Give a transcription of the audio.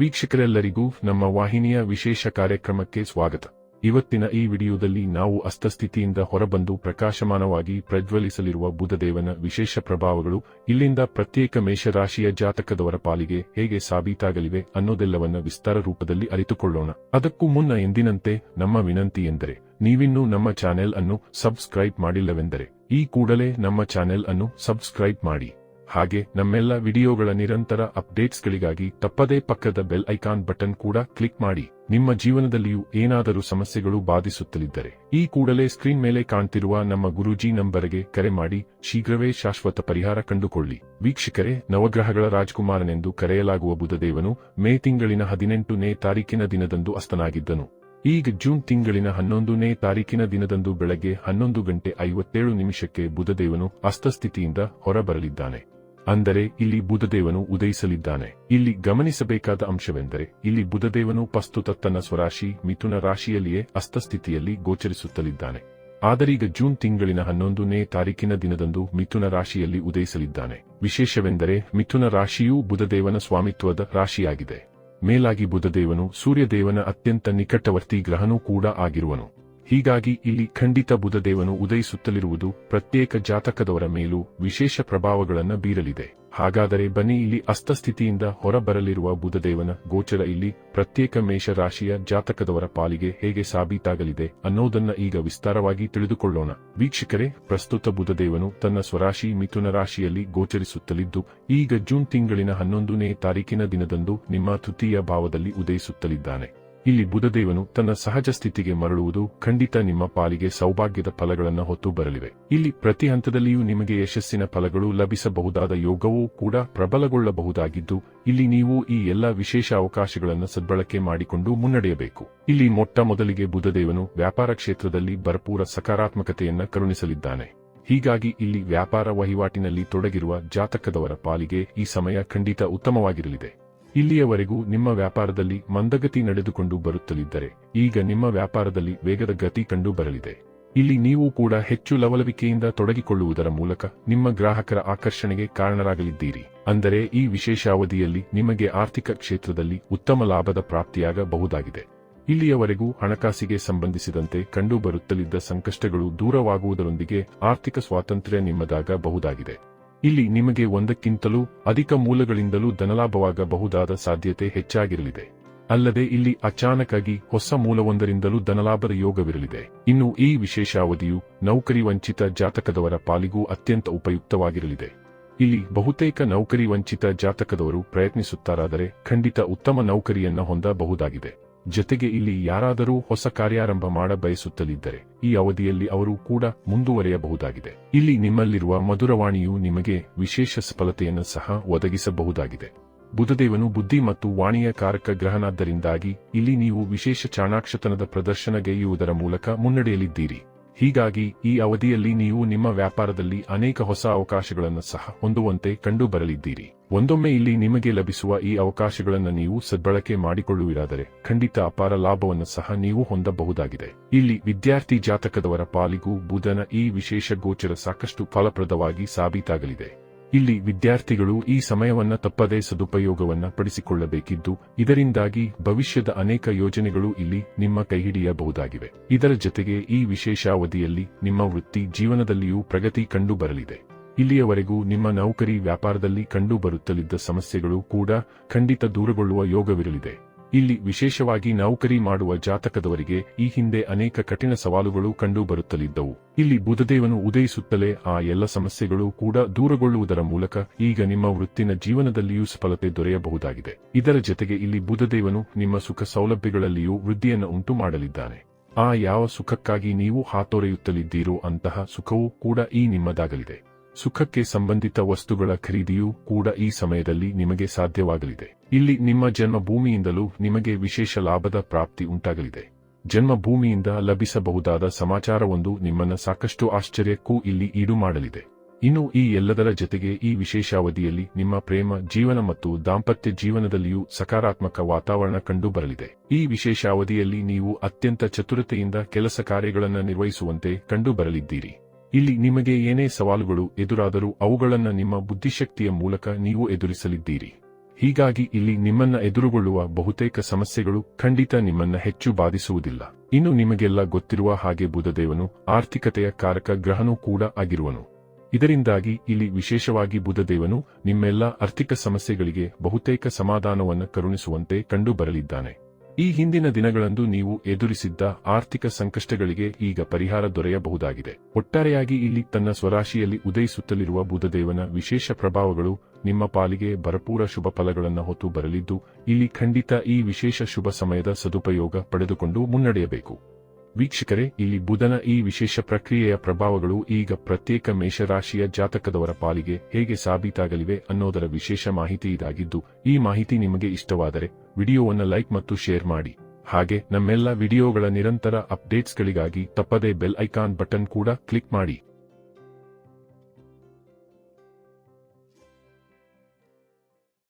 ವೀಕ್ಷಕರೆಲ್ಲರಿಗೂ ನಮ್ಮ ವಾಹಿನಿಯ ವಿಶೇಷ ಕಾರ್ಯಕ್ರಮಕ್ಕೆ ಸ್ವಾಗತ. ಇವತ್ತಿನ ಈ ವಿಡಿಯೋದಲ್ಲಿ ನಾವು ಅಸ್ತಸ್ಥಿತಿಯಿಂದ ಹೊರಬಂದು ಪ್ರಕಾಶಮಾನವಾಗಿ ಪ್ರಜ್ವಲಿಸಲಿರುವ ಬುಧದೇವನ ವಿಶೇಷ ಪ್ರಭಾವಗಳು, ಇಲ್ಲಿಂದ ಪ್ರತ್ಯೇಕ ಮೇಷರಾಶಿಯ ಜಾತಕದವರ ಪಾಲಿಗೆ ಹೇಗೆ ಸಾಬೀತಾಗಲಿವೆ ಅನ್ನೋದೆಲ್ಲವನ್ನ ವಿಸ್ತಾರ ರೂಪದಲ್ಲಿ ಅರಿತುಕೊಳ್ಳೋಣ. ಅದಕ್ಕೂ ಮುನ್ನ ಎಂದಿನಂತೆ ನಮ್ಮ ವಿನಂತಿ ಎಂದರೆ, ನೀವಿನ್ನೂ ನಮ್ಮ ಚಾನೆಲ್ ಅನ್ನು ಸಬ್ಸ್ಕ್ರೈಬ್ ಮಾಡಿಲ್ಲವೆಂದರೆ, ಈ ಕೂಡಲೇ ನಮ್ಮ ಚಾನೆಲ್ ಅನ್ನು ಸಬ್ಸ್ಕ್ರೈಬ್ ಮಾಡಿ. ಹಾಗೆ ನಮ್ಮೆಲ್ಲ ವಿಡಿಯೋಗಳ ನಿರಂತರ ಅಪ್ಡೇಟ್ಸ್ಗಳಿಗಾಗಿ ತಪ್ಪದೇ ಪಕ್ಕದ ಬೆಲ್ ಐಕಾನ್ ಬಟನ್ ಕೂಡ ಕ್ಲಿಕ್ ಮಾಡಿ. ನಿಮ್ಮ ಜೀವನದಲ್ಲಿಯೂ ಏನಾದರೂ ಸಮಸ್ಯೆಗಳು ಬಾಧಿಸುತ್ತಲಿದ್ದರೆ ಈ ಕೂಡಲೇ ಸ್ಕ್ರೀನ್ ಮೇಲೆ ಕಾಣ್ತಿರುವ ನಮ್ಮ ಗುರೂಜಿ ನಂಬರ್ಗೆ ಕರೆ ಮಾಡಿ. ಶೀಘ್ರವೇ ಶಾಶ್ವತ ಪರಿಹಾರ ಕಂಡುಕೊಳ್ಳಿ. ವೀಕ್ಷಕರೇ, ನವಗ್ರಹಗಳ ರಾಜಕುಮಾರನೆಂದು ಕರೆಯಲಾಗುವ ಬುಧದೇವನು ಮೇ ತಿಂಗಳಿನ ಹದಿನೆಂಟನೇ ತಾರೀಕಿನ ದಿನದಂದು ಅಸ್ತನಾಗಿದ್ದನು. ಈಗ ಜೂನ್ ತಿಂಗಳಿನ ಹನ್ನೊಂದನೇ ತಾರೀಕಿನ ದಿನದಂದು ಬೆಳಗ್ಗೆ ಹನ್ನೊಂದು ಗಂಟೆ ಐವತ್ತೇಳು ನಿಮಿಷಕ್ಕೆ ಬುಧದೇವನು ಅಸ್ತಸ್ಥಿತಿಯಿಂದ ಹೊರಬರಲಿದ್ದಾನೆ. ಅಂದರೆ ಇಲ್ಲಿ ಬುಧದೇವನು ಉದಯಿಸಲಿದ್ದಾನೆ. ಇಲ್ಲಿ ಗಮನಿಸಬೇಕಾದ ಅಂಶವೆಂದರೆ ಇಲ್ಲಿ ಬುಧದೇವನು ಪ್ರಸ್ತುತ ತನ್ನ ಸ್ವರಾಶಿ ಮಿಥುನ ರಾಶಿಯಲ್ಲಿಯೇ ಅಸ್ತಸ್ಥಿತಿಯಲ್ಲಿ ಗೋಚರಿಸುತ್ತಲಿದ್ದಾನೆ. ಆದರೀಗ ಜೂನ್ ತಿಂಗಳಿನ ಹನ್ನೊಂದನೇ ತಾರೀಕಿನ ದಿನದಂದು ಮಿಥುನ ರಾಶಿಯಲ್ಲಿ ಉದಯಿಸಲಿದ್ದಾನೆ. ವಿಶೇಷವೆಂದರೆ ಮಿಥುನ ರಾಶಿಯೂ ಬುಧದೇವನ ಸ್ವಾಮಿತ್ವದ ರಾಶಿಯಾಗಿದೆ. ಮೇಲಾಗಿ ಬುಧದೇವನು ಸೂರ್ಯದೇವನ ಅತ್ಯಂತ ನಿಕಟವರ್ತಿ ಗ್ರಹನೂ ಕೂಡ ಆಗಿರುವನು. ಹೀಗಾಗಿ ಇಲ್ಲಿ ಖಂಡಿತ ಬುಧದೇವನು ಉದಯಿಸುತ್ತಲಿರುವುದು ಪ್ರತ್ಯೇಕ ಜಾತಕದವರ ಮೇಲೂ ವಿಶೇಷ ಪ್ರಭಾವಗಳನ್ನು ಬೀರಲಿದೆ. ಹಾಗಾದರೆ ಬನಿ ಇಲ್ಲಿ ಅಸ್ತಸ್ಥಿತಿಯಿಂದ ಹೊರಬರಲಿರುವ ಬುಧದೇವನ ಗೋಚರ ಇಲ್ಲಿ ಪ್ರತ್ಯೇಕ ಮೇಷ ರಾಶಿಯ ಜಾತಕದವರ ಪಾಲಿಗೆ ಹೇಗೆ ಸಾಬೀತಾಗಲಿದೆ ಅನ್ನೋದನ್ನ ಈಗ ವಿಸ್ತಾರವಾಗಿ ತಿಳಿದುಕೊಳ್ಳೋಣ. ವೀಕ್ಷಕರೇ, ಪ್ರಸ್ತುತ ಬುಧದೇವನು ತನ್ನ ಸ್ವರಾಶಿ ಮಿಥುನ ರಾಶಿಯಲ್ಲಿ ಗೋಚರಿಸುತ್ತಲಿದ್ದು, ಈಗ ಜೂನ್ ತಿಂಗಳಿನ ಹನ್ನೊಂದನೇ ತಾರೀಕಿನ ದಿನದಂದು ನಿಮ್ಮ ತೃತೀಯ ಭಾವದಲ್ಲಿ ಉದಯಿಸುತ್ತಲಿದ್ದಾನೆ. ಇಲ್ಲಿ ಬುಧದೇವನು ತನ್ನ ಸಹಜ ಸ್ಥಿತಿಗೆ ಮರಳುವುದು ಖಂಡಿತ ನಿಮ್ಮ ಪಾಲಿಗೆ ಸೌಭಾಗ್ಯದ ಫಲಗಳನ್ನು ಹೊತ್ತು ಬರಲಿವೆ. ಇಲ್ಲಿ ಪ್ರತಿ ಹಂತದಲ್ಲಿಯೂ ನಿಮಗೆ ಯಶಸ್ಸಿನ ಫಲಗಳು ಲಭಿಸಬಹುದಾದ ಯೋಗವೂ ಕೂಡ ಪ್ರಬಲಗೊಳ್ಳಬಹುದಾಗಿದ್ದು, ಇಲ್ಲಿ ನೀವು ಈ ಎಲ್ಲ ವಿಶೇಷ ಅವಕಾಶಗಳನ್ನು ಸದ್ಬಳಕೆ ಮಾಡಿಕೊಂಡು ಮುನ್ನಡೆಯಬೇಕು. ಇಲ್ಲಿ ಮೊಟ್ಟ ಮೊದಲಿಗೆ ಬುಧದೇವನು ವ್ಯಾಪಾರ ಕ್ಷೇತ್ರದಲ್ಲಿ ಭರಪೂರ ಸಕಾರಾತ್ಮಕತೆಯನ್ನು ಕರುಣಿಸಲಿದ್ದಾನೆ. ಹೀಗಾಗಿ ಇಲ್ಲಿ ವ್ಯಾಪಾರ ವಹಿವಾಟಿನಲ್ಲಿ ತೊಡಗಿರುವ ಜಾತಕದವರ ಪಾಲಿಗೆ ಈ ಸಮಯ ಖಂಡಿತ ಉತ್ತಮವಾಗಿರಲಿದೆ. ಇಲ್ಲಿಯವರೆಗೂ ನಿಮ್ಮ ವ್ಯಾಪಾರದಲ್ಲಿ ಮಂದಗತಿ ನಡೆದುಕೊಂಡು ಬರುತ್ತಲಿದ್ದರೆ, ಈಗ ನಿಮ್ಮ ವ್ಯಾಪಾರದಲ್ಲಿ ವೇಗದ ಗತಿ ಕಂಡು ಬರಲಿದೆ. ಇಲ್ಲಿ ನೀವು ಕೂಡ ಹೆಚ್ಚು ಲವಲವಿಕೆಯಿಂದ ತೊಡಗಿಕೊಳ್ಳುವುದರ ಮೂಲಕ ನಿಮ್ಮ ಗ್ರಾಹಕರ ಆಕರ್ಷಣೆಗೆ ಕಾರಣರಾಗಲಿದ್ದೀರಿ. ಅಂದರೆ ಈ ವಿಶೇಷ ಅವಧಿಯಲ್ಲಿ ನಿಮಗೆ ಆರ್ಥಿಕ ಕ್ಷೇತ್ರದಲ್ಲಿ ಉತ್ತಮ ಲಾಭದ ಪ್ರಾಪ್ತಿಯಾಗಬಹುದಾಗಿದೆ. ಇಲ್ಲಿಯವರೆಗೂ ಹಣಕಾಸಿಗೆ ಸಂಬಂಧಿಸಿದಂತೆ ಕಂಡುಬರುತ್ತಲಿದ್ದ ಸಂಕಷ್ಟಗಳು ದೂರವಾಗುವುದರೊಂದಿಗೆ ಆರ್ಥಿಕ ಸ್ವಾತಂತ್ರ್ಯ ನಿಮ್ಮದಾಗಬಹುದಾಗಿದೆ. ಇಲ್ಲಿ ನಿಮಗೆ ಒಂದಕ್ಕಿಂತಲೂ ಅಧಿಕ ಮೂಲಗಳಿಂದಲೂ ಧನಲಾಭವಾಗಬಹುದಾದ ಸಾಧ್ಯತೆ ಹೆಚ್ಚಾಗಿರಲಿದೆ. ಅಲ್ಲದೆ ಇಲ್ಲಿ ಅಚಾನಕಾಗಿ ಹೊಸ ಮೂಲವೊಂದರಿಂದಲೂ ಧನಲಾಭದ ಯೋಗವಿರಲಿದೆ. ಇನ್ನು ಈ ವಿಶೇಷ ಅವಧಿಯು ನೌಕರಿ ವಂಚಿತ ಜಾತಕದವರ ಪಾಲಿಗೂ ಅತ್ಯಂತ ಉಪಯುಕ್ತವಾಗಿರಲಿದೆ. ಇಲ್ಲಿ ಬಹುತೇಕ ನೌಕರಿ ವಂಚಿತ ಜಾತಕದವರು ಪ್ರಯತ್ನಿಸುತ್ತಾರಾದರೆ ಖಂಡಿತ ಉತ್ತಮ ನೌಕರಿಯನ್ನ ಹೊಂದಬಹುದಾಗಿದೆ. ಜೊತೆಗೆ ಇಲ್ಲಿ ಯಾರಾದರೂ ಹೊಸ ಕಾರ್ಯಾರಂಭ ಮಾಡ ಬಯಸುತ್ತಲಿದ್ದರೆ, ಈ ಅವಧಿಯಲ್ಲಿ ಅವರು ಕೂಡ ಮುಂದುವರೆಯಬಹುದಾಗಿದೆ. ಇಲ್ಲಿ ನಿಮ್ಮಲ್ಲಿರುವ ಮಧುರವಾಣಿಯು ನಿಮಗೆ ವಿಶೇಷ ಸಫಲತೆಯನ್ನು ಸಹ ಒದಗಿಸಬಹುದಾಗಿದೆ. ಬುಧದೇವನು ಬುದ್ಧಿ ಮತ್ತು ವಾಣಿಯ ಕಾರಕ ಗ್ರಹನಾದ್ದರಿಂದಾಗಿ ಇಲ್ಲಿ ನೀವು ವಿಶೇಷ ಚಾಣಾಕ್ಷತನದ ಪ್ರದರ್ಶನಗೈಯುವುದರ ಮೂಲಕ ಮುನ್ನಡೆಯಲಿದ್ದೀರಿ ಹೀಗಾಗಿ ಈ ಅವಧಿಯಲ್ಲಿ ನೀವು ನಿಮ್ಮ ವ್ಯಾಪಾರದಲ್ಲಿ ಅನೇಕ ಹೊಸ ಅವಕಾಶಗಳನ್ನು ಸಹ ಹೊಂದುವಂತೆ ಕಂಡುಬರಲಿದ್ದೀರಿ. ಒಂದೊಮ್ಮೆ ಇಲ್ಲಿ ನಿಮಗೆ ಲಭಿಸುವ ಈ ಅವಕಾಶಗಳನ್ನು ನೀವು ಸದ್ಬಳಕೆ ಮಾಡಿಕೊಳ್ಳುವಿರಾದರೆ ಖಂಡಿತ ಅಪಾರ ಲಾಭವನ್ನು ಸಹ ನೀವು ಹೊಂದಬಹುದಾಗಿದೆ. ಇಲ್ಲಿ ವಿದ್ಯಾರ್ಥಿ ಜಾತಕದವರ ಪಾಲಿಗೂ ಬುಧನ ಈ ವಿಶೇಷ ಗೋಚರ ಸಾಕಷ್ಟು ಫಲಪ್ರದವಾಗಿ ಸಾಬೀತಾಗಲಿದೆ. ಇಲ್ಲಿ ವಿದ್ಯಾರ್ಥಿಗಳು ಈ ಸಮಯವನ್ನ ತಪ್ಪದೇ ಸದುಪಯೋಗವನ್ನ ಪಡಿಸಿಕೊಳ್ಳಬೇಕಿದ್ದು, ಇದರಿಂದಾಗಿ ಭವಿಷ್ಯದ ಅನೇಕ ಯೋಜನೆಗಳು ಇಲ್ಲಿ ನಿಮ್ಮ ಕೈಹಿಡಿಯಬಹುದಾಗಿವೆ. ಇದರ ಜೊತೆಗೆ ಈ ವಿಶೇಷ ಅವಧಿಯಲ್ಲಿ ನಿಮ್ಮ ವೃತ್ತಿ ಜೀವನದಲ್ಲಿಯೂ ಪ್ರಗತಿ ಕಂಡುಬರಲಿದೆ. ಇಲ್ಲಿಯವರೆಗೂ ನಿಮ್ಮ ನೌಕರಿ ವ್ಯಾಪಾರದಲ್ಲಿ ಕಂಡುಬರುತ್ತಲಿದ್ದ ಸಮಸ್ಯೆಗಳು ಕೂಡ ಖಂಡಿತ ದೂರಗೊಳ್ಳುವ ಯೋಗವಿರಲಿದೆ. ಇಲ್ಲಿ ವಿಶೇಷವಾಗಿ ನೌಕರಿ ಮಾಡುವ ಜಾತಕದವರಿಗೆ ಈ ಹಿಂದೆ ಅನೇಕ ಕಠಿಣ ಸವಾಲುಗಳು ಕಂಡು ಬರುತ್ತಲಿದ್ದವು ಇಲ್ಲಿ ಬುಧದೇವನು ಉದಯಿಸುತ್ತಲೇ ಆ ಎಲ್ಲ ಸಮಸ್ಯೆಗಳು ಕೂಡ ದೂರಗೊಳ್ಳುವುದರ ಮೂಲಕ ಈಗ ನಿಮ್ಮ ವೃತ್ತಿನ ಜೀವನದಲ್ಲಿಯೂ ಸಫಲತೆ ದೊರೆಯಬಹುದಾಗಿದೆ. ಇದರ ಜೊತೆಗೆ ಇಲ್ಲಿ ಬುಧದೇವನು ನಿಮ್ಮ ಸುಖ ಸೌಲಭ್ಯಗಳಲ್ಲಿಯೂ ವೃದ್ಧಿಯನ್ನು ಉಂಟು ಮಾಡಲಿದ್ದಾನೆ. ಆ ಯಾವ ಸುಖಕ್ಕಾಗಿ ನೀವು ಹಾತೊರೆಯುತ್ತಲಿದ್ದೀರೋ ಅಂತಹ ಸುಖವೂ ಕೂಡ ಈ ನಿಮ್ಮದಾಗಲಿದೆ. ಸುಖಕ್ಕೆ ಸಂಬಂಧಿತ ವಸ್ತುಗಳ ಖರೀದಿಯೂ ಕೂಡ ಈ ಸಮಯದಲ್ಲಿ ನಿಮಗೆ ಸಾಧ್ಯವಾಗಲಿದೆ. ಇಲ್ಲಿ ನಿಮ್ಮ ಜನ್ಮಭೂಮಿಯಿಂದಲೂ ನಿಮಗೆ ವಿಶೇಷ ಲಾಭದ ಪ್ರಾಪ್ತಿ ಉಂಟಾಗಲಿದೆ. ಜನ್ಮಭೂಮಿಯಿಂದ ಲಭಿಸಬಹುದಾದ ಸಮಾಚಾರವೊಂದು ನಿಮ್ಮನ್ನ ಸಾಕಷ್ಟು ಆಶ್ಚರ್ಯಕ್ಕೂ ಇಲ್ಲಿ ಈಡು ಮಾಡಲಿದೆ. ಇನ್ನು ಈ ಎಲ್ಲದರ ಜೊತೆಗೆ ಈ ವಿಶೇಷಾವಧಿಯಲ್ಲಿ ನಿಮ್ಮ ಪ್ರೇಮ, ಜೀವನ ಮತ್ತು ದಾಂಪತ್ಯ ಜೀವನದಲ್ಲಿಯೂ ಸಕಾರಾತ್ಮಕ ವಾತಾವರಣ ಕಂಡುಬರಲಿದೆ. ಈ ವಿಶೇಷಾವಧಿಯಲ್ಲಿ ನೀವು ಅತ್ಯಂತ ಚತುರತೆಯಿಂದ ಕೆಲಸ ಕಾರ್ಯಗಳನ್ನು ನಿರ್ವಹಿಸುವಂತೆ ಕಂಡುಬರಲಿದ್ದೀರಿ. ಇಲ್ಲಿ ನಿಮಗೆ ಏನೇ ಸವಾಲುಗಳು ಎದುರಾದರೂ ಅವುಗಳನ್ನು ನಿಮ್ಮ ಬುದ್ಧಿಶಕ್ತಿಯ ಮೂಲಕ ನೀವು ಎದುರಿಸಲಿದ್ದೀರಿ. ಹೀಗಾಗಿ ಇಲ್ಲಿ ನಿಮ್ಮನ್ನ ಎದುರುಗೊಳ್ಳುವ ಬಹುತೇಕ ಸಮಸ್ಯೆಗಳು ಖಂಡಿತ ನಿಮ್ಮನ್ನ ಹೆಚ್ಚು ಬಾಧಿಸುವುದಿಲ್ಲ. ಇನ್ನು ನಿಮಗೆಲ್ಲ ಗೊತ್ತಿರುವ ಹಾಗೆ ಬುಧದೇವನು ಆರ್ಥಿಕತೆಯ ಕಾರಕ ಗ್ರಹನೂ ಕೂಡ ಆಗಿರುವನು. ಇದರಿಂದಾಗಿ ಇಲ್ಲಿ ವಿಶೇಷವಾಗಿ ಬುಧದೇವನು ನಿಮ್ಮೆಲ್ಲ ಆರ್ಥಿಕ ಸಮಸ್ಯೆಗಳಿಗೆ ಬಹುತೇಕ ಸಮಾಧಾನವನ್ನು ಕರುಣಿಸುವಂತೆ ಕಂಡುಬರಲಿದ್ದಾನೆ. ಈ ಹಿಂದಿನ ದಿನಗಳಂದು ನೀವು ಎದುರಿಸಿದ್ದ ಆರ್ಥಿಕ ಸಂಕಷ್ಟಗಳಿಗೆ ಈಗ ಪರಿಹಾರ ದೊರೆಯಬಹುದಾಗಿದೆ. ಒಟ್ಟಾರೆಯಾಗಿ ಇಲ್ಲಿ ತನ್ನ ಸ್ವರಾಶಿಯಲ್ಲಿ ಉದಯಿಸುತ್ತಲಿರುವ ಬುಧದೇವನ ವಿಶೇಷ ಪ್ರಭಾವಗಳು ನಿಮ್ಮ ಪಾಲಿಗೆ ಭರಪೂರ ಶುಭ ಫಲಗಳನ್ನು ಹೊತ್ತು ಬರಲಿದ್ದು, ಇಲ್ಲಿ ಖಂಡಿತ ಈ ವಿಶೇಷ ಶುಭ ಸಮಯದ ಸದುಪಯೋಗ ಪಡೆದುಕೊಂಡು ಮುನ್ನಡೆಯಬೇಕು. ವೀಕ್ಷಕರೇ, ಇಲ್ಲಿ ಬುಧನ ಈ ವಿಶೇಷ ಪ್ರಕ್ರಿಯೆಯ ಪ್ರಭಾವಗಳು ಈಗ ಪ್ರತ್ಯೇಕ ಮೇಷರಾಶಿಯ ಜಾತಕದವರ ಪಾಲಿಗೆ ಹೇಗೆ ಸಾಬೀತಾಗಲಿವೆ ಅನ್ನೋದರ ವಿಶೇಷ ಮಾಹಿತಿ ಇದಾಗಿದ್ದು, ಈ ಮಾಹಿತಿ ನಿಮಗೆ ಇಷ್ಟವಾದರೆ ವಿಡಿಯೋವನ್ನು ಲೈಕ್ ಮತ್ತು ಶೇರ್ ಮಾಡಿ. ಹಾಗೆ ನಮ್ಮೆಲ್ಲ ವಿಡಿಯೋಗಳ ನಿರಂತರ ಅಪ್ಡೇಟ್ಸ್ಗಳಿಗಾಗಿ ತಪ್ಪದೇ ಬೆಲ್ ಐಕಾನ್ ಬಟನ್ ಕೂಡ ಕ್ಲಿಕ್ ಮಾಡಿ.